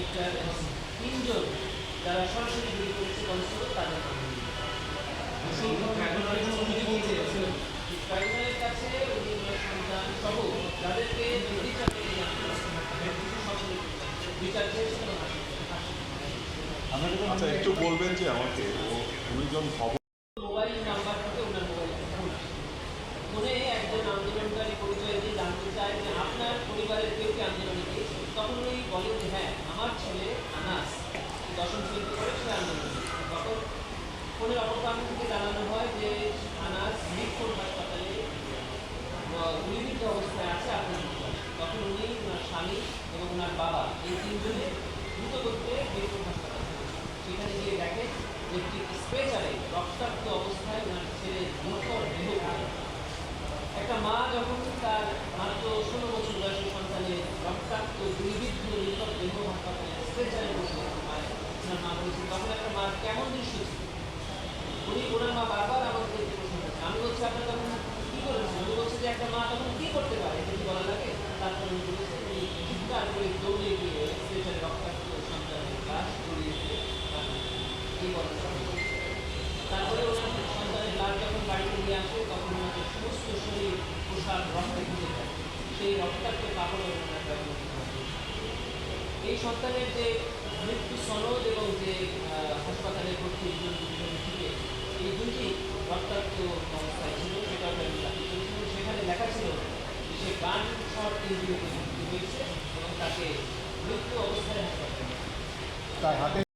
Inspector এবং তিনজন যারা সরাসরি গুলি করেছে কনস্টেবল তাদের ট্রাইব্যুনালের কাছে উনি সন্তান সহ যাদেরকে বিচার আচ্ছা একটু বলবেন যে আমাকে দুইজন খবর মোবাইল নাম্বার থেকে ওনার মোবাইল ফোন একজন আন্দোলনকারী পরিচয় দিয়ে জানতে চায় যে আপনার পরিবারের কেউ কি আন্দোলনে গিয়েছে? তখন উনি বলেন যে হ্যাঁ আমার ছেলে আনাস দশম শ্রেণীতে পড়ে সে আন্দোলনে গিয়েছে। তখন ফোনের অপর থেকে জানানো হয় যে আনাস মিরপুর হাসপাতালে গুলিবিদ্ধ অবস্থায় আছে আপনার তখন উনি ওনার স্বামী এবং ওনার বাবা এই তিনজনে দ্রুত করতে মিরপুর হাসপাতাল সেখানে গিয়ে দেখে যে একটি স্ট্রেচারে রক্তাক্ত অবস্থায় ওনার ছেলে মুখর দেহ একটা মা যখন তার মাত্র ষোলো বছর বয়সী সন্তানের রক্তাক্ত গুলিবিদ্ধ নিকট দেহ হাসপাতালে স্ট্রেচারে বসে ওনার মা বলেছে, তখন একটা মার কেমন দৃশ্য ছিল আমি বলছি তখন বলছে যে একটা মা তখন করতে পারে? এই তারপরে সন্তানের যখন বাড়িতে নিয়ে তখন সেই এই সন্তানের যে মৃত্যু সনদ এবং যে আহ, হাসপাতালে ভর্তি একজন দুজন থেকে এই দুইটি রক্তাক্ত অবস্থায় ছিল সেটা আমি করেছি সেখানে লেখা ছিল যে সে গান শর্ট ইঞ্জুরিতে হয়েছে এবং তাকে মৃত্যু অবস্থায় হাসপাতালে তার হাতে